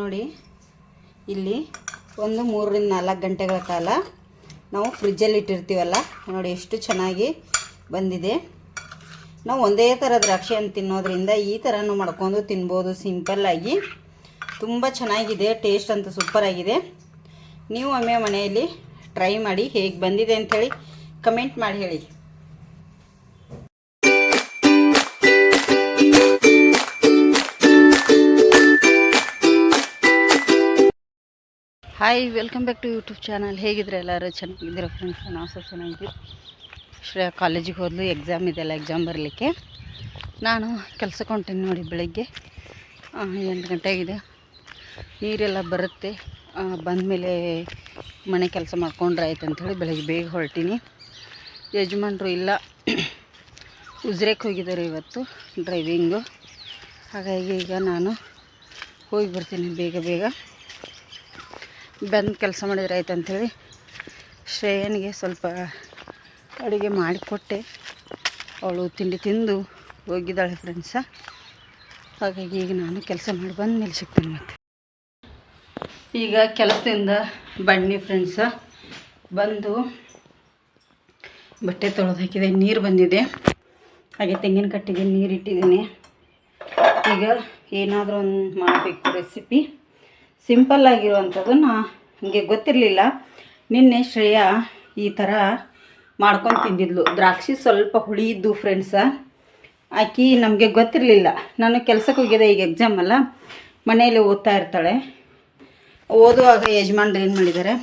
ನೋಡಿ, ಇಲ್ಲಿ ಒಂದು, ಮೂರರಿಂದ ನಾಲ್ಕು ಗಂಟೆಗಳ ಕಾಲ ನಾವು ಫ್ರಿಜ್ಜಲ್ಲಿ ಇಟ್ಟಿರ್ತೀವಲ್ಲ, ನೋಡಿ ಎಷ್ಟು ಚೆನ್ನಾಗಿ ಬಂದಿದೆ. ನಾವು ಒಂದೇ ಥರ ದ್ರಾಕ್ಷಿಯನ್ನು ತಿನ್ನೋದ್ರಿಂದ ಈ ಥರನೂ ಮಾಡ್ಕೊಂಡು ತಿನ್ಬೋದು. ಸಿಂಪಲ್ಲಾಗಿ ತುಂಬ ಚೆನ್ನಾಗಿದೆ, ಟೇಸ್ಟ್ ಅಂತೂ ಸೂಪರಾಗಿದೆ ನೀವು ಒಮ್ಮೆ ಮನೆಯಲ್ಲಿ ಟ್ರೈ ಮಾಡಿ ಹೇಗೆ ಬಂದಿದೆ ಅಂಥೇಳಿ ಕಮೆಂಟ್ ಮಾಡಿ ಹೇಳಿ. Hi welcome back to YouTube channel ಹೇಗಿದ್ರೆ ಎಲ್ಲರೂ ಚೆನ್ನಾಗಿದ್ದೀರ ಫ್ರೆಂಡ್ಸ್ ನಾವು ಸಹ ಚೆನ್ನಾಗಿದ್ದೀವಿ. ಶ್ರೇಯ ಕಾಲೇಜಿಗೆ ಹೋದಲು ಎಕ್ಸಾಮ್ ಇದೆಲ್ಲ ಎಕ್ಸಾಮ್ ಬರಲಿಕ್ಕೆ. ನಾನು ಕೆಲ್ಸಕ್ಕೆ ಹೊಂಟೀನಿ ನೋಡಿ ಬೆಳಗ್ಗೆ. ಎಂಟು ಗಂಟೆ ಆಗಿದೆ. ನೀರೆಲ್ಲ ಬರುತ್ತೆ. ಬಂದಮೇಲೆ ಮನೆ ಕೆಲಸ ಮಾಡ್ಕೊಂಡ್ರೆ ಆಯ್ತು ಅಂಥೇಳಿ ಬೆಳಗ್ಗೆ ಬೇಗ ಹೊರಟೀನಿ. ಯಜಮಾನ್ರು ಇಲ್ಲ. ಉಜ್ರೇಕ್ ಹೋಗಿದ್ದಾರೆ ಇವತ್ತು ಡ್ರೈವಿಂಗು ಹಾಗಾಗಿ ಈಗ ನಾನು ಹೋಗಿ ಬರ್ತೀನಿ ಬೇಗ ಬೇಗ. ಬಂದು ಕೆಲಸ ಮಾಡಿದ್ರೆ ಆಯ್ತು ಅಂಥೇಳಿ ಶ್ರೇಯನಿಗೆ ಸ್ವಲ್ಪ ಅಡುಗೆ ಮಾಡಿಕೊಟ್ಟೆ. ಅವಳು ತಿಂಡಿ ತಿಂದು ಹೋಗಿದ್ದಾಳೆ ಫ್ರೆಂಡ್ಸ ಹಾಗಾಗಿ ಈಗ ನಾನು ಕೆಲಸ ಮಾಡಿ ಬಂದ ಮೇಲೆ ಸಿಗ್ತೇನೆ ಮತ್ತೆ. ಈಗ ಕೆಲಸದಿಂದ ಬನ್ನಿ ಫ್ರೆಂಡ್ಸ ಬಂದು ಬಟ್ಟೆ ತೊಳೆದು ಹಾಕಿದೆ. ನೀರು ಬಂದಿದೆ. ಹಾಗೆ ತೆಂಗಿನ ಕಟ್ಟಿಗೆ ನೀರು ಇಟ್ಟಿದ್ದೀನಿ. ಈಗ ಏನಾದರೂ ಒಂದು ಮಾಡಬೇಕು ರೆಸಿಪಿ ಸಿಂಪಲ್ ಆಗಿರುವಂಥದ್ದು ನಾ ನನಗೆ ಗೊತ್ತಿರಲಿಲ್ಲ. ನಿನ್ನೆ ಶ್ರೇಯಾ ಈ ಥರ ಮಾಡ್ಕೊಂಡು ತಿಂದಿದ್ಲು. ದ್ರಾಕ್ಷಿ ಸ್ವಲ್ಪ ಹುಳಿ ಇದ್ದು ಫ್ರೆಂಡ್ಸ ಆಕಿ ನಮಗೆ ಗೊತ್ತಿರಲಿಲ್ಲ. ನಾನು ಕೆಲಸಕ್ಕೆ ಹೋಗಿದ್ದೆ ಈಗ ಎಕ್ಸಾಮ್ ಅಲ್ಲ. ಮನೆಯಲ್ಲಿ ಓದ್ತಾ ಇರ್ತಾಳೆ. ಓದುವಾಗ ಯಜಮಾನ್ರು ಏನು ಮಾಡಿದ್ದಾರೆ?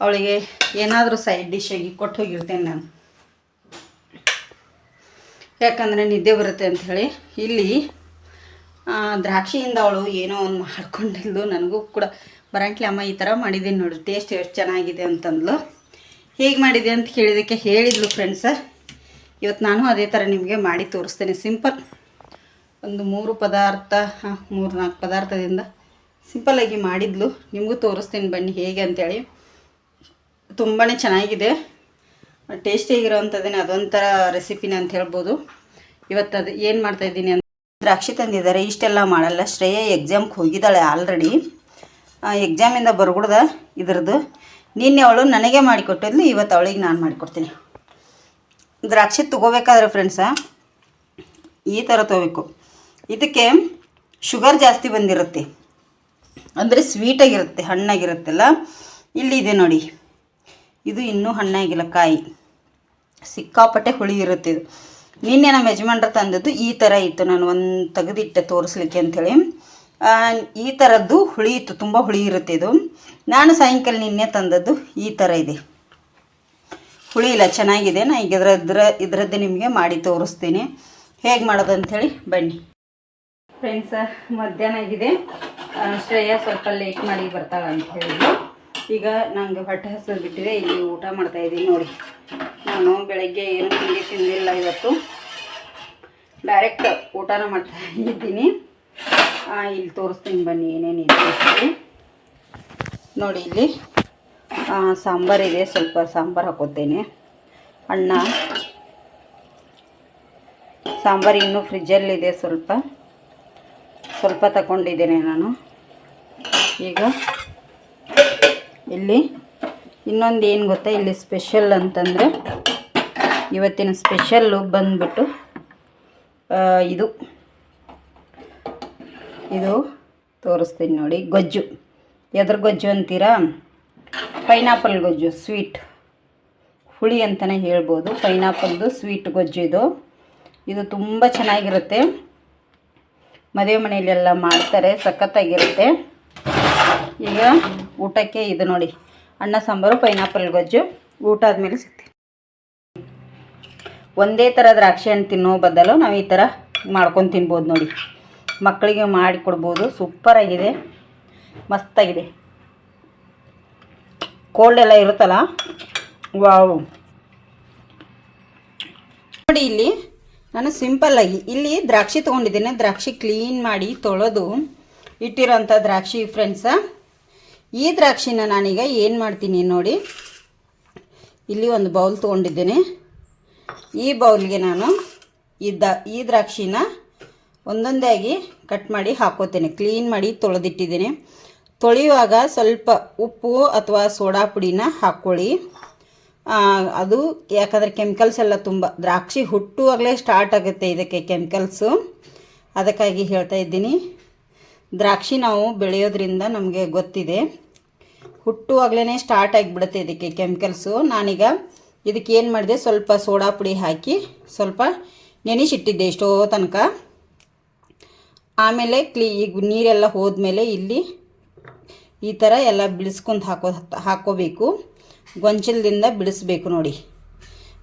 ಅವಳಿಗೆ ಏನಾದರೂ ಸೈಡ್ ಡಿಶ್ ಆಗಿ ಕೊಟ್ಟು ಹೋಗಿರ್ತೇನೆ ನಾನು. ಯಾಕಂದರೆ ನಿದ್ದೆ ಬರುತ್ತೆ ಅಂಥೇಳಿ ಇಲ್ಲಿ ದ್ರಾಕ್ಷಿಯಿಂದ ಅವಳು ಏನೋ ಒಂದು ಮಾಡ್ಕೊಂಡಿದ್ಲು. ನನಗೂ ಕೂಡ ಬರಂಟ್ಲಿ ಅಮ್ಮ ಈ ಥರ ಮಾಡಿದ್ದೀನಿ ನೋಡಿ, ಟೇಸ್ಟ್ ಎಷ್ಟು ಚೆನ್ನಾಗಿದೆ ಅಂತಂದ್ಲು. ಹೇಗೆ ಮಾಡಿದೆ ಅಂತ ಕೇಳಿದ್ದಕ್ಕೆ ಹೇಳಿದ್ಲು ಫ್ರೆಂಡ್ಸ ಇವತ್ತು ನಾನು ಅದೇ ಥರ ನಿಮಗೆ ಮಾಡಿ ತೋರಿಸ್ತೇನೆ. ಸಿಂಪಲ್ ಒಂದು ಮೂರು ಪದಾರ್ಥ ಮೂರು ನಾಲ್ಕು ಪದಾರ್ಥದಿಂದ ಸಿಂಪಲ್ಲಾಗಿ ಮಾಡಿದ್ಲು. ನಿಮಗೂ ತೋರಿಸ್ತೀನಿ ಬನ್ನಿ ಹೇಗೆ ಅಂತೇಳಿ. ತುಂಬಾ ಚೆನ್ನಾಗಿದೆ. ಟೇಸ್ಟಿಯಾಗಿರೋವಂಥದ್ದೇನೆ ಅದೊಂಥರ ರೆಸಿಪಿನ ಅಂತ ಹೇಳ್ಬೋದು. ಇವತ್ತು ಅದು ಏನು ಮಾಡ್ತಾಯಿದ್ದೀನಿ ಅಂತ ದ್ರಾಕ್ಷಿ ತಂದಿದ್ದಾರೆ. ಇಷ್ಟೆಲ್ಲ ಮಾಡಲ್ಲ. ಶ್ರೇಯ ಎಕ್ಸಾಮ್ಗೆ ಹೋಗಿದ್ದಾಳೆ ಆಲ್ರೆಡಿ ಎಕ್ಸಾಮಿಂದ ಬರ್ಗುಡ್ದ ಇದ್ರದ್ದು. ನಿನ್ನೆ ಅವಳು ನನಗೆ ಮಾಡಿಕೊಟ್ಟಿದ್ಲು. ಇವತ್ತು ಅವಳಿಗೆ ನಾನು ಮಾಡಿಕೊಡ್ತೀನಿ. ದ್ರಾಕ್ಷಿ ತೊಗೋಬೇಕಾದ್ರೆ ಫ್ರೆಂಡ್ಸ ಈ ಥರ ತೊಗೋಬೇಕು. ಇದಕ್ಕೆ ಶುಗರ್ ಜಾಸ್ತಿ ಬಂದಿರುತ್ತೆ. ಅಂದರೆ ಸ್ವೀಟಾಗಿರುತ್ತೆ ಹಣ್ಣಾಗಿರುತ್ತಲ್ಲ. ಇಲ್ಲಿ ಇದೆ ನೋಡಿ. ಇದು ಇನ್ನೂ ಹಣ್ಣಾಗಿಲ್ಲ ಕಾಯಿ. ಸಿಕ್ಕಾಪಟ್ಟೆ ಹುಳಿ ಇರುತ್ತೆ ಇದು. ನಿನ್ನೆ ನಮ್ಮ ಯಜಮಾನ್ರ ತಂದದ್ದು ಈ ಥರ ಇತ್ತು. ನಾನು ಒಂದು ತೆಗೆದಿಟ್ಟೆ ತೋರಿಸ್ಲಿಕ್ಕೆ ಅಂಥೇಳಿ ಈ ಥರದ್ದು ಹುಳಿ ಇತ್ತು, ತುಂಬ ಹುಳಿ ಇರುತ್ತೆ ಇದು. ನಾನು ಸಾಯಂಕಾಲ ನಿನ್ನೆ ತಂದದ್ದು ಈ ಥರ ಇದೆ. ಹುಳಿ ಇಲ್ಲ, ಚೆನ್ನಾಗಿದೆ. ನಾ ಈಗ ಇದ್ರ ಇದ್ರ, ಇದರದ್ದೇ ನಿಮಗೆ ಮಾಡಿ ತೋರಿಸ್ತೀನಿ. ಹೇಗೆ ಮಾಡೋದು ಅಂಥೇಳಿ ಬನ್ನಿ. ಫ್ರೆಂಡ್ಸ, ಮಧ್ಯಾಹ್ನ ಆಗಿದೆ. ಶ್ರೇಯಾ ಸ್ವಲ್ಪ ಲೇಟ್ ಮಾಡಿ ಬರ್ತಾಳೆ ಅಂತ ಹೇಳಿದ್ರು ಈಗ ನಂಗೆ ಹೊಟ್ಟೆ ಹಸಿದು ಬಿಟ್ಟಿದೆ, ಇಲ್ಲಿ ಊಟ ಮಾಡ್ತಾ ಇದ್ದೀನಿ ನೋಡಿ. ನಾನು ಬೆಳಗ್ಗೆ ಏನು ತಿಂಡಿ ತಿಂದಿಲ್ಲ ಇವತ್ತು. ಡೈರೆಕ್ಟ್ ಊಟನ ಮಾಡ್ತಾ ಇದ್ದೀನಿ. ಇಲ್ಲಿ ತೋರಿಸ್ತೀನಿ ಬನ್ನಿ ಏನೇನಿದೆ ನೋಡಿ ಇಲ್ಲಿ ಸಾಂಬಾರಿದೆ ಸ್ವಲ್ಪ ಸಾಂಬಾರು ಹಾಕೋತೇನೆ. ಅಣ್ಣ ಸಾಂಬಾರು ಇನ್ನೂ ಫ್ರಿಜ್ಜಲ್ಲಿದೆ ಸ್ವಲ್ಪ. ಸ್ವಲ್ಪ ತಗೊಂಡಿದ್ದೇನೆ ನಾನು. ಈಗ ಇಲ್ಲಿ. ಇನ್ನೊಂದು ಏನು ಗೊತ್ತಾ? ಇಲ್ಲಿ ಸ್ಪೆಷಲ್ ಅಂತಂದರೆ ಇವತ್ತಿನ ಸ್ಪೆಷಲ್ಲು ಬಂದ್ಬಿಟ್ಟು ಇದು. ಇದು ತೋರಿಸ್ತೀನಿ ನೋಡಿ. ಗೊಜ್ಜು. ಎದ್ರ ಗೊಜ್ಜು ಅಂತೀರಾ? ಪೈನಾಪಲ್ ಗೊಜ್ಜು ಸ್ವೀಟ್ ಹುಳಿ ಅಂತಲೇ ಹೇಳ್ಬೋದು. ಪೈನಾಪಲ್ದು ಸ್ವೀಟ್ ಗೊಜ್ಜು ಇದು. ಇದು ತುಂಬ ಚೆನ್ನಾಗಿರುತ್ತೆ. ಮದುವೆ ಮನೆಯಲ್ಲೆಲ್ಲ ಮಾಡ್ತಾರೆ, ಸಖತ್ತಾಗಿರುತ್ತೆ. ಈಗ ಊಟಕ್ಕೆ ಇದು ನೋಡಿ. ಅನ್ನ, ಸಾಂಬಾರು ಪೈನಾಪಲ್ ಗೊಜ್ಜು, ಊಟ ಆದಮೇಲೆ ಸಿಗ್ತೀವಿ ಒಂದೇ ಥರ ದ್ರಾಕ್ಷಿ ಹಣ್ಣು ತಿನ್ನೋ ಬದಲು ನಾವು ಈ ಥರ ಮಾಡ್ಕೊಂಡು ತಿನ್ಬೋದು ನೋಡಿ. ಮಕ್ಕಳಿಗೆ ಮಾಡಿ ಕೊಡ್ಬೋದು. ಸೂಪರಾಗಿದೆ ಮಸ್ತಾಗಿದೆ. ಕೋಲ್ಡ್ ಎಲ್ಲ ಇರುತ್ತಲ್ಲ? ವಾವ್. ನೋಡಿ ಇಲ್ಲಿ ನಾನು ಸಿಂಪಲ್ಲಾಗಿ ಇಲ್ಲಿ ದ್ರಾಕ್ಷಿ ತೊಗೊಂಡಿದ್ದೀನಿ. ದ್ರಾಕ್ಷಿ ಕ್ಲೀನ್ ಮಾಡಿ ತೊಳೆದು ಇಟ್ಟಿರೋಂಥ ದ್ರಾಕ್ಷಿ ಫ್ರೆಂಡ್ಸ. ಈ ದ್ರಾಕ್ಷಿನ ನಾನೀಗ ಏನು ಮಾಡ್ತೀನಿ ನೋಡಿ. ಇಲ್ಲಿ ಒಂದು ಬೌಲ್ ತೊಗೊಂಡಿದ್ದೇನೆ. ಈ ಬೌಲ್ಗೆ ನಾನು ಈ ದ, ಈ ದ್ರಾಕ್ಷಿನ ಒಂದೊಂದಾಗಿ ಕಟ್ ಮಾಡಿ ಹಾಕೋತೇನೆ. ಕ್ಲೀನ್ ಮಾಡಿ ತೊಳೆದಿಟ್ಟಿದ್ದೇನೆ. ತೊಳೆಯುವಾಗ ಸ್ವಲ್ಪ ಉಪ್ಪು ಅಥವಾ ಸೋಡಾ ಪುಡಿನ ಹಾಕ್ಕೊಳ್ಳಿ. ಅದು ಯಾಕಂದರೆ ಕೆಮಿಕಲ್ಸ್ ಎಲ್ಲ ತುಂಬ, ದ್ರಾಕ್ಷಿ ಹುಟ್ಟುವಾಗಲೇ ಸ್ಟಾರ್ಟ್ ಆಗುತ್ತೆ ಇದಕ್ಕೆ ಕೆಮಿಕಲ್ಸು. ಅದಕ್ಕಾಗಿ ಹೇಳ್ತಾ ಇದ್ದೀನಿ. ದ್ರಾಕ್ಷಿ ನಾವು ಬೆಳೆಯೋದ್ರಿಂದ ನಮಗೆ ಗೊತ್ತಿದೆ. ಹುಟ್ಟುವಾಗಲೇ ಸ್ಟಾರ್ಟ್ ಆಗಿಬಿಡುತ್ತೆ ಇದಕ್ಕೆ ಕೆಮಿಕಲ್ಸು ನಾನೀಗ ಇದಕ್ಕೆ ಏನು ಮಾಡಿದೆ? ಸ್ವಲ್ಪ ಸೋಡಾ ಪುಡಿ ಹಾಕಿ ಸ್ವಲ್ಪ ನೆನೆಸಿಟ್ಟಿದ್ದೆ ಎಷ್ಟೋ ತನಕ. ಆಮೇಲೆ ಕ್ಲೀ ಈಗ ನೀರೆಲ್ಲ ಹೋದ್ಮೇಲೆ ಇಲ್ಲಿ ಈ ಥರ ಎಲ್ಲ ಬಿಡಿಸ್ಕೊಂಡು ಹಾಕೋ ಹಾಕೋಬೇಕು. ಗೊಂಚಲದಿಂದ ಬಿಡಿಸ್ಬೇಕು ನೋಡಿ.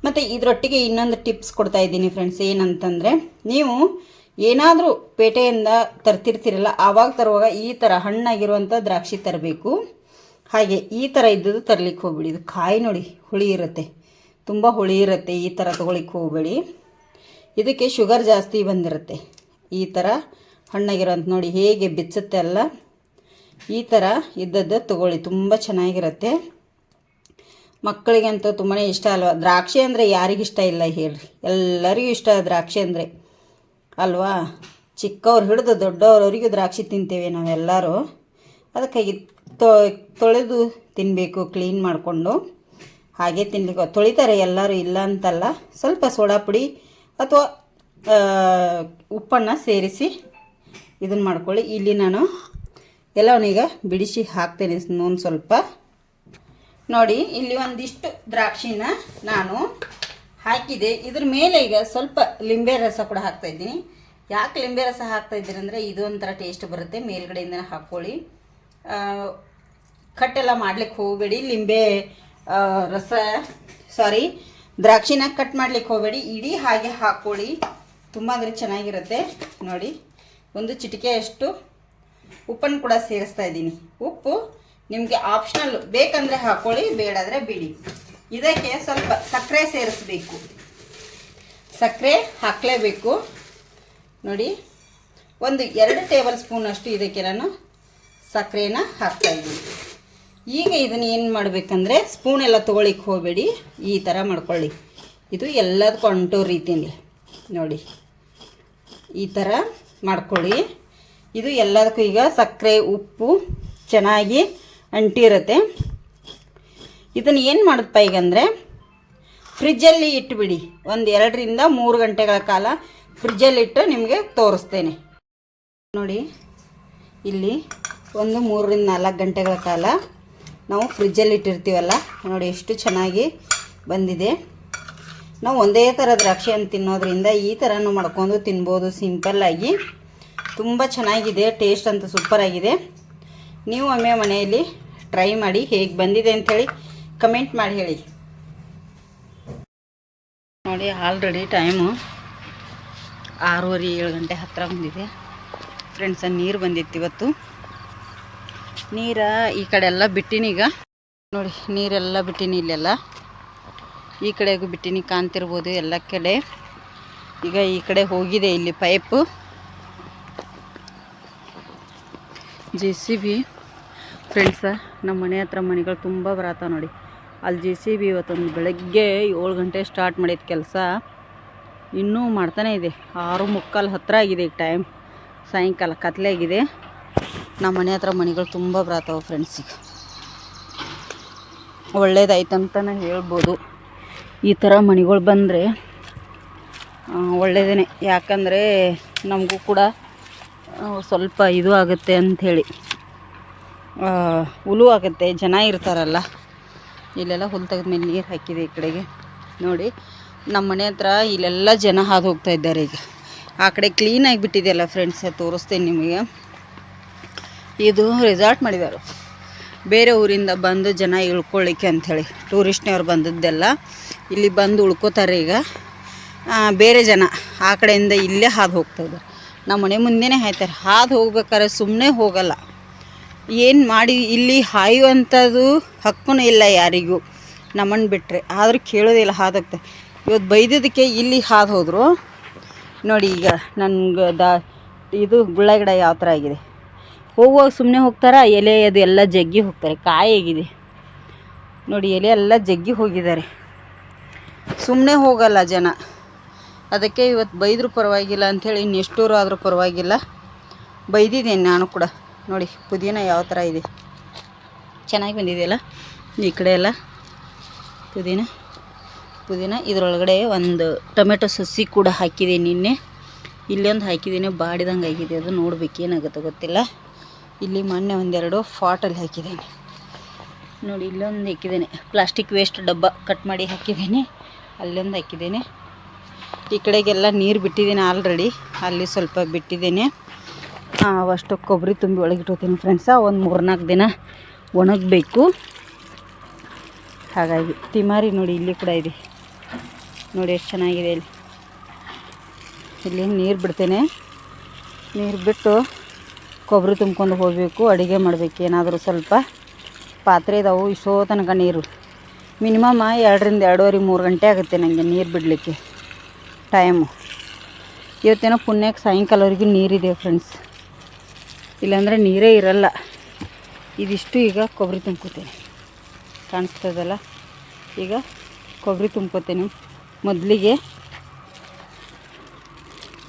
ಮತ್ತು ಇದರೊಟ್ಟಿಗೆ ಇನ್ನೊಂದು ಟಿಪ್ಸ್ ಕೊಡ್ತಾ ಇದ್ದೀನಿ ಫ್ರೆಂಡ್ಸ್ ಏನಂತಂದರೆ ನೀವು ಏನಾದರೂ ಪೇಟೆಯಿಂದ ತರ್ತಿರ್ತೀರಲ್ಲ, ಆವಾಗ ತರುವಾಗ ಈ ಥರ ಹಣ್ಣಾಗಿರುವಂಥ ದ್ರಾಕ್ಷಿ ತರಬೇಕು. ಹಾಗೆ ಈ ಥರ ಇದ್ದದ್ದು ತರಲಿಕ್ಕೆ ಹೋಗ್ಬೇಡಿ. ಇದು ಕಾಯಿ ನೋಡಿ, ಹುಳಿ ಇರುತ್ತೆ. ತುಂಬ ಹುಳಿ ಇರುತ್ತೆ ಈ ಥರ ತೊಗೊಳಿಕ್ಕೆ ಹೋಗಬೇಡಿ. ಇದಕ್ಕೆ ಶುಗರ್ ಜಾಸ್ತಿ ಬಂದಿರುತ್ತೆ. ಈ ಥರ ಹಣ್ಣಾಗಿರೋಂಥ ನೋಡಿ ಹೇಗೆ ಬಿಚ್ಚುತ್ತೆ ಅಲ್ಲ. ಈ ಥರ ಇದ್ದದ್ದು ತಗೊಳ್ಳಿ, ತುಂಬ ಚೆನ್ನಾಗಿರುತ್ತೆ. ಮಕ್ಕಳಿಗಂತೂ ತುಂಬಾ ಇಷ್ಟ ಅಲ್ವಾ? ದ್ರಾಕ್ಷಿ ಅಂದರೆ ಯಾರಿಗಿಷ್ಟ ಇಲ್ಲ ಹೇಳ್ರಿ. ಎಲ್ಲರಿಗೂ ಇಷ್ಟ ದ್ರಾಕ್ಷಿ ಅಂದರೆ. ಅಲ್ವಾ? ಚಿಕ್ಕವ್ರು ಹಿಡಿದು ದೊಡ್ಡವ್ರವರಿಗೂ ದ್ರಾಕ್ಷಿ ತಿಂತೇವೆ ನಾವೆಲ್ಲರೂ. ಅದಕ್ಕಾಗಿ ತೊಳೆದು ತಿನ್ನಬೇಕು ಕ್ಲೀನ್ ಮಾಡಿಕೊಂಡು. ಹಾಗೆ ತಿನ್ಲಿಕ್ಕೆ ತೊಳಿತಾರೆ ಎಲ್ಲರೂ ಇಲ್ಲ ಅಂತಲ್ಲ, ಸ್ವಲ್ಪ ಸೋಡಾ ಪುಡಿ ಅಥವಾ ಉಪ್ಪನ್ನು ಸೇರಿಸಿ ಇದನ್ನು ಮಾಡ್ಕೊಳ್ಳಿ. ಇಲ್ಲಿ ನಾನು ಎಲ್ಲವನ್ನೀಗ ಬಿಡಿಸಿ ಹಾಕ್ತೇನೆ ಒಂದು ಸ್ವಲ್ಪ. ನೋಡಿ, ಇಲ್ಲಿ ಒಂದಿಷ್ಟು ದ್ರಾಕ್ಷಿನ ನಾನು ಹಾಕಿದೆ. ಇದ್ರ ಮೇಲೆ ಈಗ ಸ್ವಲ್ಪ ಲಿಂಬೆ ರಸ ಕೂಡ ಹಾಕ್ತಾಯಿದ್ದೀನಿ ಯಾಕೆ ಲಿಂಬೆ ರಸ ಹಾಕ್ತಾ ಇದ್ದೀನಿ ಅಂದರೆ ಇದು ಒಂಥರ ಟೇಸ್ಟ್ ಬರುತ್ತೆ. ಮೇಲ್ಗಡೆಯಿಂದ ಹಾಕ್ಕೊಳ್ಳಿ ಕಟ್ಟೆಲ್ಲ ಮಾಡ್ಲಿಕ್ಕೆ ಹೋಗಬೇಡಿ, ಲಿಂಬೆ ರಸ ಸಾರಿ ದ್ರಾಕ್ಷಿನ ಕಟ್ ಮಾಡ್ಲಿಕ್ಕೆ ಹೋಗಬೇಡಿ, ಇಡೀ ಹಾಗೆ ಹಾಕ್ಕೊಳ್ಳಿ. ತುಂಬ ಅಂದರೆ ಚೆನ್ನಾಗಿರುತ್ತೆ. ನೋಡಿ, ಒಂದು ಚಿಟಿಕೆಯಷ್ಟು ಉಪ್ಪನ್ನು ಕೂಡ ಸೇರಿಸ್ತಾ ಇದ್ದೀನಿ. ಉಪ್ಪು ನಿಮಗೆ ಆಪ್ಷನಲ್ ಬೇಕಂದರೆ ಹಾಕ್ಕೊಳ್ಳಿ, ಬೇಡಾದರೆ ಬಿಡಿ. ಇದಕ್ಕೆ ಸ್ವಲ್ಪ ಸಕ್ಕರೆ ಸೇರಿಸ್ಬೇಕು. ಸಕ್ಕರೆ ಹಾಕಲೇಬೇಕು. ನೋಡಿ, ಒಂದು ಎರಡು ಟೇಬಲ್ ಸ್ಪೂನ್ ಅಷ್ಟು ಇದಕ್ಕೆ ನಾನು ಸಕ್ಕರೆನ ಹಾಕ್ತಾ ಇದ್ದೀನಿ. ಈಗ ಇದನ್ನು ಏನು ಮಾಡಬೇಕಂದ್ರೆ ಸ್ಪೂನ್ ಎಲ್ಲ ತೊಗೊಳಿಕ್ಕೆ ಹೋಗಬೇಡಿ. ಈ ಥರ ಮಾಡ್ಕೊಳ್ಳಿ. ಇದು ಎಲ್ಲದಕ್ಕೂ ಅಂಟೋ ರೀತಿಯಲ್ಲಿ. ನೋಡಿ. ಈ ಥರ ಮಾಡ್ಕೊಳ್ಳಿ. ಇದು ಎಲ್ಲದಕ್ಕೂ ಈಗ ಸಕ್ಕರೆ ಉಪ್ಪು ಚೆನ್ನಾಗಿ ಅಂಟಿರುತ್ತೆ. ಇದನ್ನು ಏನು ಮಾಡುತ್ತಪ್ಪ ಈಗ ಅಂದರೆ ಫ್ರಿಜ್ಜಲ್ಲಿ ಇಟ್ಟುಬಿಡಿ ಒಂದು ಎರಡರಿಂದ ಮೂರು ಗಂಟೆಗಳ ಕಾಲ ಫ್ರಿಜ್ಜಲ್ಲಿ ಇಟ್ಟು ನಿಮಗೆ ತೋರಿಸ್ತೇನೆ. ನೋಡಿ. ಇಲ್ಲಿ ಒಂದು ಮೂರರಿಂದ ನಾಲ್ಕು ಗಂಟೆಗಳ ಕಾಲ ನಾವು ಫ್ರಿಜ್ಜಲ್ಲಿ ಇಟ್ಟಿರ್ತೀವಲ್ಲ, ನೋಡಿ ಎಷ್ಟು ಚೆನ್ನಾಗಿ ಬಂದಿದೆ. ನಾವು ಒಂದೇ ಥರ ದ್ರಾಕ್ಷಿಯನ್ನು ತಿನ್ನೋದ್ರಿಂದ ಈ ಥರನೂ ಮಾಡ್ಕೊಂಡು ತಿನ್ಬೋದು ಸಿಂಪಲ್ಲಾಗಿ ತುಂಬ ಚೆನ್ನಾಗಿದೆ, ಟೇಸ್ಟ್ ಅಂತೂ ಸೂಪರಾಗಿದೆ ನೀವು ಒಮ್ಮೆ ಮನೆಯಲ್ಲಿ ಟ್ರೈ ಮಾಡಿ ಹೇಗೆ ಬಂದಿದೆ ಅಂಥೇಳಿ ಕಮೆಂಟ್ ಮಾಡಿ ಹೇಳಿ. ನೋಡಿ, ಆಲ್ರೆಡಿ ಟೈಮು ಆರೂವರೆ ಏಳು ಗಂಟೆ ಹತ್ತಿರ ಬಂದಿದೆ. ಫ್ರೆಂಡ್ಸ ನೀರು ಬಂದಿತ್ತು ಇವತ್ತು. ನೀರ ಈ ಕಡೆ ಎಲ್ಲ ಬಿಟ್ಟಿನಿ ಈಗ. ನೋಡಿ, ನೀರೆಲ್ಲ ಬಿಟ್ಟಿನಿ ಇಲ್ಲೆಲ್ಲ. ಈ ಕಡೆಗೂ ಬಿಟ್ಟಿನಿ ಕಾಣ್ತಿರ್ಬೋದು ಎಲ್ಲ ಕಡೆ. ಈಗ ಈ ಕಡೆ ಹೋಗಿದೆ ಇಲ್ಲಿ pipe. J C B friends, ನಮ್ಮ ಮನೆ ಹತ್ರ ಮನೆಗಳು ತುಂಬ ಬರತ್ತ ನೋಡಿ. ಅಲ್ಲಿ ಜೆ ಸಿ ಬಿ ಇವತ್ತೊಂದು ಬೆಳಗ್ಗೆ ಏಳು ಗಂಟೆ ಸ್ಟಾರ್ಟ್ ಮಾಡಿದ ಕೆಲಸ. ಇನ್ನೂ ಮಾಡ್ತಾನೆ ಇದೆ. ಆರು ಮುಕ್ಕಾಲು ಹತ್ತಿರ ಆಗಿದೆ ಈಗ ಟೈಮ್ ಸಾಯಂಕಾಲ ಕತ್ಲೆ ಆಗಿದೆ. ನಮ್ಮ ಮನೆ ಹತ್ರ ಮನೆಗಳು ತುಂಬ ಬರತ್ತವೆ ಫ್ರೆಂಡ್ಸಿಗೆ ಒಳ್ಳೇದಾಯ್ತಂತನೇ ಹೇಳ್ಬೋದು. ಈ ಥರ ಮನೆಗಳು ಬಂದರೆ ಒಳ್ಳೆಯದೇ ಯಾಕಂದರೆ ನಮಗೂ ಕೂಡ ಸ್ವಲ್ಪ ಇದು ಆಗುತ್ತೆ ಅಂಥೇಳಿ ಹುಲು ಆಗುತ್ತೆ, ಜನ ಇರ್ತಾರಲ್ಲ. ಇಲ್ಲೆಲ್ಲ ಹುಲ್ ತೆಗೆದ್ಮೇಲೆ ನೀರು ಹಾಕಿದೆ ಈ ಕಡೆಗೆ. ನೋಡಿ, ನಮ್ಮ ಮನೆ ಹತ್ರ ಇಲ್ಲೆಲ್ಲ ಜನ ಹಾದು ಹೋಗ್ತಾ ಇದ್ದಾರೆ ಈಗ. ಆ ಕಡೆ ಕ್ಲೀನಾಗಿ ಬಿಟ್ಟಿದೆಯಲ್ಲ ಫ್ರೆಂಡ್ಸ್ ತೋರಿಸ್ತೇನೆ ನಿಮಗೆ. ಇದು ರೆಸಾರ್ಟ್ ಮಾಡಿದ್ದಾರೆ ಬೇರೆ ಊರಿಂದ ಬಂದು ಜನ ಇಳ್ಕೊಳ್ಳಿಕ್ಕೆ ಅಂಥೇಳಿ. ಟೂರಿಸ್ಟ್ನವ್ರು ಬಂದದ್ದೆಲ್ಲ ಇಲ್ಲಿ ಬಂದು ಉಳ್ಕೋತಾರೆ ಈಗ. ಬೇರೆ ಜನ ಆ ಕಡೆಯಿಂದ ಇಲ್ಲೇ ಹಾದು ಹೋಗ್ತಾ ನಮ್ಮ ಮನೆ ಮುಂದೆನೇ ಹಾಯ್ತಾರೆ. ಹಾದು ಹೋಗ್ಬೇಕಾದ್ರೆ ಸುಮ್ಮನೆ ಹೋಗಲ್ಲ. ಏನು ಮಾಡಿ ಇಲ್ಲಿ ಹಾಯುವಂಥದ್ದು ಹಕ್ಕೂ ಇಲ್ಲ ಯಾರಿಗೂ. ನಮ್ಮನ್ನು ಬಿಟ್ಟರೆ ಆದರೂ ಕೇಳೋದಿಲ್ಲ ಹಾದೋಗ್ತಾರೆ ಇವತ್ತು ಬೈದಿದ್ದಕ್ಕೆ ಇಲ್ಲಿ ಹಾದು ಹೋದರು. ನೋಡಿ ಈಗ ನನ್ಗೆ ದ ಇದು ಗುಳ್ಳ ಗಿಡ ಯಾವ ಥರ ಆಗಿದೆ. ಹೋಗುವಾಗ ಸುಮ್ಮನೆ ಹೋಗ್ತಾರ? ಎಲೆ ಅದು ಎಲ್ಲ ಜಗ್ಗಿ ಹೋಗ್ತಾರೆ. ಕಾಯಾಗಿದೆ ನೋಡಿ, ಎಲೆ ಎಲ್ಲ ಜಗ್ಗಿ ಹೋಗಿದ್ದಾರೆ. ಸುಮ್ಮನೆ ಹೋಗಲ್ಲ ಜನ. ಅದಕ್ಕೆ ಇವತ್ತು ಬೈದರೂ ಪರವಾಗಿಲ್ಲ ಅಂಥೇಳಿ ಇನ್ನೆಷ್ಟೂರು ಆದರೂ ಪರವಾಗಿಲ್ಲ. ಬೈದಿದ್ದೇನೆ ನಾನು ಕೂಡ. ನೋಡಿ, ಪುದೀನ ಯಾವ ಥರ ಇದೆ. ಚೆನ್ನಾಗಿ ಬಂದಿದೆಯಲ್ಲ ಈ ಕಡೆ ಎಲ್ಲ ಪುದೀನ. ಪುದೀನ ಇದರೊಳಗಡೆ ಒಂದು ಟೊಮೆಟೊ ಸಸಿ ಕೂಡ ಹಾಕಿದೆ ನಿನ್ನೆ. ಇಲ್ಲೊಂದು ಹಾಕಿದ್ದೀನಿ, ಬಾಡಿದಂಗೆ ಆಗಿದೆ. ಅದು ನೋಡ್ಬೇಕು, ಏನಾಗುತ್ತೆ ಗೊತ್ತಿಲ್ಲ. ಇಲ್ಲಿ ಮೊನ್ನೆ ಒಂದೆರಡು ಫಾಟಲ್ಲಿ ಹಾಕಿದ್ದೀನಿ. ನೋಡಿ, ಇಲ್ಲೊಂದು ಹಾಕಿದ್ದೇನೆ. ಪ್ಲಾಸ್ಟಿಕ್ ವೇಸ್ಟ್ ಡಬ್ಬ ಕಟ್ ಮಾಡಿ ಹಾಕಿದ್ದೀನಿ. ಅಲ್ಲೊಂದು ಹಾಕಿದ್ದೇನೆ. ಈ ಕಡೆಗೆಲ್ಲ ನೀರು ಬಿಟ್ಟಿದ್ದೀನಿ ಆಲ್ರೆಡಿ ಅಲ್ಲಿ ಸ್ವಲ್ಪ ಬಿಟ್ಟಿದ್ದೀನಿ. ಅಷ್ಟು ಕೊಬ್ಬರಿ ತುಂಬಿ ಒಳಗಿಟ್ಕೋತೀನಿ ಫ್ರೆಂಡ್ಸ ಒಂದು ಮೂರ್ನಾಲ್ಕು ದಿನ ಒಣಗಬೇಕು. ಹಾಗಾಗಿ ತಿಮಾರಿ ನೋಡಿ, ಇಲ್ಲಿ ಕೂಡ ಇದೆ. ನೋಡಿ, ಎಷ್ಟು ಚೆನ್ನಾಗಿದೆ ಇಲ್ಲಿ. ಇಲ್ಲಿ ನೀರು ಬಿಡ್ತೇನೆ. ನೀರು ಬಿಟ್ಟು ಕೊಬ್ಬರಿ ತುಂಬ್ಕೊಂಡು ಹೋಗಬೇಕು, ಅಡುಗೆ ಮಾಡಬೇಕು, ಏನಾದರೂ ಸ್ವಲ್ಪ ಪಾತ್ರೆ ಇದಾವೆ, ಇಷ್ಟೋ ತನಕ ನೀರು. ಮಿನಿಮಮ್ ಎರಡರಿಂದ ಎರಡೂವರೆ, ಮೂರು ಗಂಟೆ ಆಗುತ್ತೆ ನನಗೆ ನೀರು ಬಿಡಲಿಕ್ಕೆ ಟೈಮು ಇವತ್ತೇನೋ ಪುಣ್ಯಕ್ಕೆ ಸಾಯಂಕಾಲವರೆಗೂ ನೀರಿದೆ ಫ್ರೆಂಡ್ಸ್ ಇಲ್ಲಾಂದರೆ ನೀರೇ ಇರಲ್ಲ. ಇದಿಷ್ಟು ಈಗ ಕೊಬ್ಬರಿ ತುಂಬ್ಕೋತೀನಿ. ಕಾಣಿಸ್ತದಲ್ಲ? ಈಗ ಕೊಬ್ಬರಿ ತುಂಬ್ಕೋತೀನಿ. ಮೊದಲಿಗೆ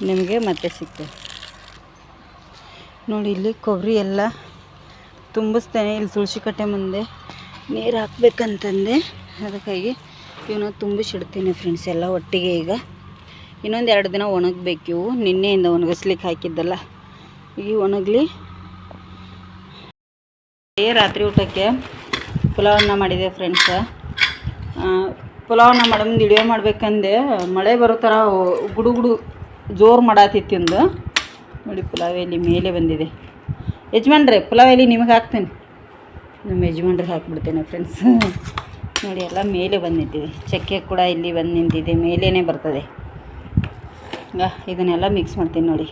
ನಿಮಗೆ ಮತ್ತೆ ಸಿಗ್ತದೆ. ನೋಡಿ ಇಲ್ಲಿ ಕೊಬ್ಬರಿ ಎಲ್ಲ ತುಂಬಿಸ್ತೇನೆ. ಇಲ್ಲಿ ತುಳಸಿ ಕಟ್ಟೆ ಮುಂದೆ ನೀರು ಹಾಕ್ಬೇಕಂತಂದೆ. ಅದಕ್ಕಾಗಿ ಇವನ್ನ ತುಂಬಿಸಿಡ್ತೀನಿ ಫ್ರೆಂಡ್ಸ್ ಎಲ್ಲ ಒಟ್ಟಿಗೆ ಈಗ. ಇನ್ನೊಂದು ಎರಡು ದಿನ ಒಣಗಬೇಕು ಇವು. ನಿನ್ನೆಯಿಂದ ಒಣಗಿಸ್ಲಿಕ್ಕೆ ಹಾಕಿದ್ದಲ್ಲ. ಈಗ ಒಣಗಲಿ ರಾತ್ರಿ ಊಟಕ್ಕೆ ಪುಲಾವನ್ನ ಮಾಡಿದೆ ಫ್ರೆಂಡ್ಸ ಪುಲಾವನ್ನ ಮಾಡೋ ಮುಂದೆ ವಿಡಿಯೋ ಮಾಡ್ಬೇಕಂದೆ. ಮಳೆ ಬರೋ ಥರ ಗುಡುಗುಡು ಗುಡು ಜೋರು ಮಾಡಾತಿತ್ತಿಂದು ನೋಡಿ ಪುಲಾವ್ ಎಲೆ ಮೇಲೆ ಬಂದಿದೆ. ಯಜಮಾನ್ರೆ ಪುಲಾವ್ ಎಲೆ ನಿಮಗೆ ಹಾಕ್ತೀನಿ. ನಮ್ಮ ಯಜಮಾನ್ರಿಗೆ ಹಾಕ್ಬಿಡ್ತೇನೆ ಫ್ರೆಂಡ್ಸ್ ನೋಡಿ, ಎಲ್ಲ ಮೇಲೆ ಬಂದಿದ್ದೀವಿ. ಚಕ್ಕೆ ಕೂಡ ಇಲ್ಲಿ ಬಂದು ನಿಂತಿದೆ. ಮೇಲೇ ಬರ್ತದೆ. ಇದನ್ನೆಲ್ಲ ಮಿಕ್ಸ್ ಮಾಡ್ತೀನಿ ನೋಡಿ.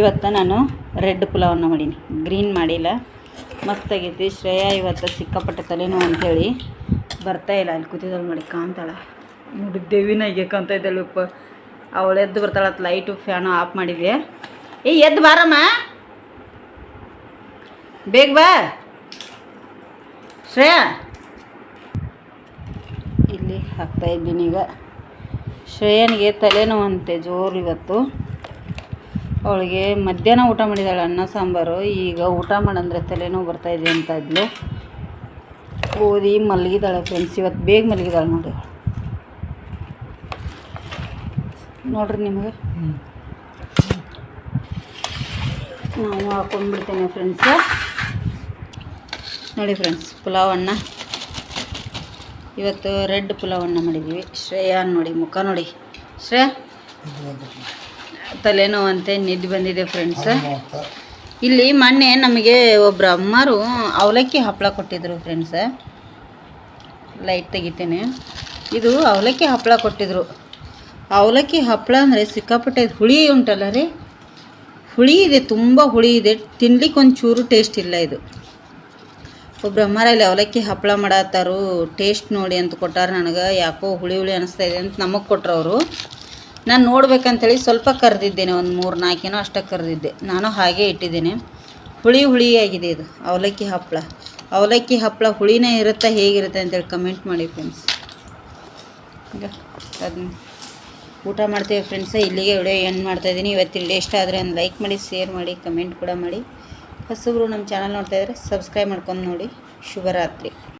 ಇವತ್ತು ನಾನು ರೆಡ್ ಪುಲಾವನ್ನು ಮಾಡೀನಿ. ಗ್ರೀನ್ ಮಾಡಿಲ್ಲ. ಮಸ್ತಾಗೈತಿ. ಶ್ರೇಯಾ ಇವತ್ತು ಸಿಕ್ಕಾಪಟ್ಟೆ ತಲೆನೋ ಅಂಥೇಳಿ ಬರ್ತಾ ಇಲ್ಲ. ಅಲ್ಲಿ ಕೂತಿದ್ದಾಳೆ ನೋಡಿ, ಕಾಣ್ತಾಳೆ. ನೋಡಿ ದೇವಿನಾಗೆ ಕಾಣ್ತಾ ಇದ್ದಾಳೆ. ಉಪ್ಪ ಅವಳು ಎದ್ದು ಬರ್ತಾಳೆ. ಲೈಟು ಫ್ಯಾನು ಆಫ್ ಮಾಡಿದೆ ಏ ಎದ್ದು ಬಾರಮ್ಮ. ಬೇಗ ಬಾ. ಶ್ರೇಯಾ. ಇಲ್ಲಿ ಹಾಕ್ತಾ ಇದ್ದೀನಿ ಈಗ. ಶ್ರೇಯನಿಗೆ ತಲೆನೋವಂತೆ ಜೋರು ಇವತ್ತು. ಅವಳಿಗೆ ಮಧ್ಯಾಹ್ನ ಊಟ ಮಾಡಿದಾಳೆ ಅನ್ನ ಸಾಂಬಾರು. ಈಗ ಊಟ ಮಾಡಂದ್ರೆ ತಲೆನೋವು ಬರ್ತಾ ಇದೆ ಅಂತ ಇದ್ಲು. ಓದಿ ಮಲಗಿದಾಳೆ ಫ್ರೆಂಡ್ಸ್ ಇವತ್ತು ಬೇಗ ಮಲಗಿದಾಳೆ ನೋಡಿ. ಅವಳು ನೋಡ್ರಿ ನಿಮಗೆ. ನಾವು ಹಾಕೊಂಡ್ಬಿಡ್ತೇನೆ ಫ್ರೆಂಡ್ಸ ನೋಡಿ ಫ್ರೆಂಡ್ಸ್ ಪುಲಾವನ್ನ. ಇವತ್ತು ರೆಡ್ ಪುಲಾವನ್ನ ಮಾಡಿದ್ದೀವಿ ಶ್ರೇಯಾ ನೋಡಿ, ಮುಖ ನೋಡಿ. ಶ್ರೇಯಾ, ತಲೆನೋವಂತೆ ನಿದ್ದು ಬಂದಿದೆ ಫ್ರೆಂಡ್ಸ್ ಇಲ್ಲಿ ಮೊನ್ನೆ ನಮಗೆ ಒಬ್ಬರು ಅಮ್ಮರು ಅವಲಕ್ಕಿ ಹಪ್ಪಳ ಕೊಟ್ಟಿದ್ರು ಫ್ರೆಂಡ್ಸ ಲೈಟ್ ತೆಗಿತೇನೆ. ಇದು ಅವಲಕ್ಕಿ ಹಪ್ಪಳ ಕೊಟ್ಟಿದ್ರು. ಅವಲಕ್ಕಿ ಹಪ್ಪಳ ಅಂದರೆ ಸಿಕ್ಕಾಪಟ್ಟೆ ಹುಳಿ ಉಂಟಲ್ಲ ರೀ? ಹುಳಿ ಇದೆ, ತುಂಬ ಹುಳಿ ಇದೆ. ತಿನ್ಲಿಕ್ಕೆ ಒಂಚೂರು ಚೂರು ಟೇಸ್ಟ್ ಇಲ್ಲ ಇದು. ಒಬ್ರು ಅಮ್ಮಾರ ಇಲ್ಲಿ ಅವಲಕ್ಕಿ ಹಪ್ಪಳ ಮಾಡತ್ತಾರು ಟೇಸ್ಟ್ ನೋಡಿ ಅಂತ ಕೊಟ್ಟಾರ ನನಗೆ. ಯಾಕೋ ಹುಳಿ ಹುಳಿ ಅನಿಸ್ತಾ ಇದೆ ಅಂತ ನಮಗೆ ಕೊಟ್ಟರು ಅವರು. ನಾನು ನೋಡ್ಬೇಕಂತೇಳಿ ಸ್ವಲ್ಪ ಕರೆದಿದ್ದೇನೆ, ಒಂದು ಮೂರು ನಾಲ್ಕೇನೋ ಅಷ್ಟೇ ಕರೆದಿದ್ದೆ. ನಾನು ಹಾಗೆ ಇಟ್ಟಿದ್ದೇನೆ. ಹುಳಿ ಹುಳಿ ಆಗಿದೆ ಇದು, ಅವಲಕ್ಕಿ ಹಪ್ಪಳ. ಅವಲಕ್ಕಿ ಹಪ್ಪಳ ಹುಳಿನೇ ಇರುತ್ತಾ ಹೇಗಿರುತ್ತೆ ಅಂತೇಳಿ ಕಮೆಂಟ್ ಮಾಡಿ ಫ್ರೆಂಡ್ಸ್ ಅದನ್ನ ಊಟ ಮಾಡ್ತೀವಿ ಫ್ರೆಂಡ್ಸ ಇಲ್ಲಿಗೆ ವಿಡಿಯೋ ಎಂಡ್ ಮಾಡ್ತಾಯಿದ್ದೀನಿ ವಿಡಿಯೋ ಇಷ್ಟ ಆದರೆ ಒಂದು ಲೈಕ್ ಮಾಡಿ ಶೇರ್ ಮಾಡಿ ಕಮೆಂಟ್ ಕೂಡ ಮಾಡಿ. ಹೊಸಬ್ರು ನಮ್ಮ ಚಾನಲ್ ನೋಡ್ತಾಯಿದ್ರೆ ಸಬ್ಸ್ಕ್ರೈಬ್ ಮಾಡ್ಕೊಂಡು ನೋಡಿ. ಶುಭರಾತ್ರಿ.